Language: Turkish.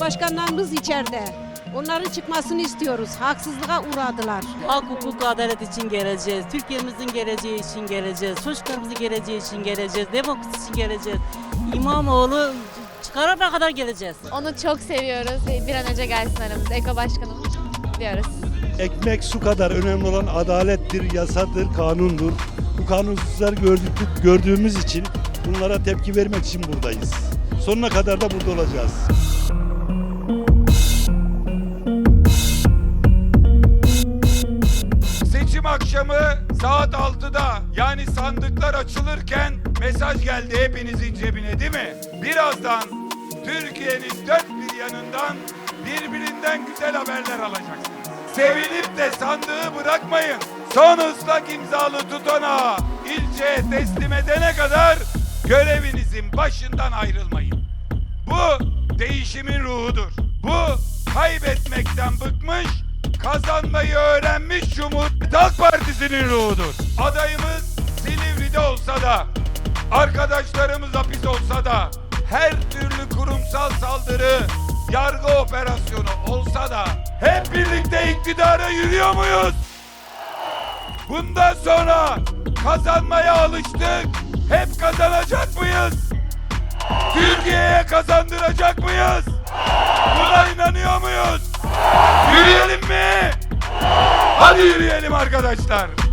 başkanlarımız içeride. Onların çıkmasını istiyoruz. Haksızlığa uğradılar. Hak, hukuk, adalet için geleceğiz. Türkiye'mizin geleceği için geleceğiz. Çocuklarımızın geleceği için geleceğiz. Demokrasi için geleceğiz. İmamoğlu çıkarana kadar geleceğiz. Onu çok seviyoruz. Bir an önce gelsin aramıza. Eko Başkanım diyoruz. Ekmek su kadar önemli olan adalettir, yasadır, kanundur. Bu kanunsuzları gördük, gördüğümüz için bunlara tepki vermek için buradayız. Sonuna kadar da burada olacağız. Akşamı saat 6'da yani sandıklar açılırken mesaj geldi hepinizin cebine değil mi? Birazdan Türkiye'nin dört bir yanından birbirinden güzel haberler alacaksınız. Sevinip de sandığı bırakmayın. Son ıslak imzalı tutanağı ilçeye teslim edene kadar görevinizin başından ayrılmayın. Bu değişimin ruhudur. Bu kaybetmekten bıkmış, kazanmayı öğrenmiş Cumhuriyet Halk Partisi'nin ruhudur. Adayımız Silivri'de olsa da, arkadaşlarımız hapis olsa da, her türlü kurumsal saldırı, yargı operasyonu olsa da hep birlikte iktidara yürüyor muyuz? Bundan sonra kazanmaya alıştık. Hep kazanacak mıyız? Türkiye'ye kazandıracak Hadi yürüyelim arkadaşlar.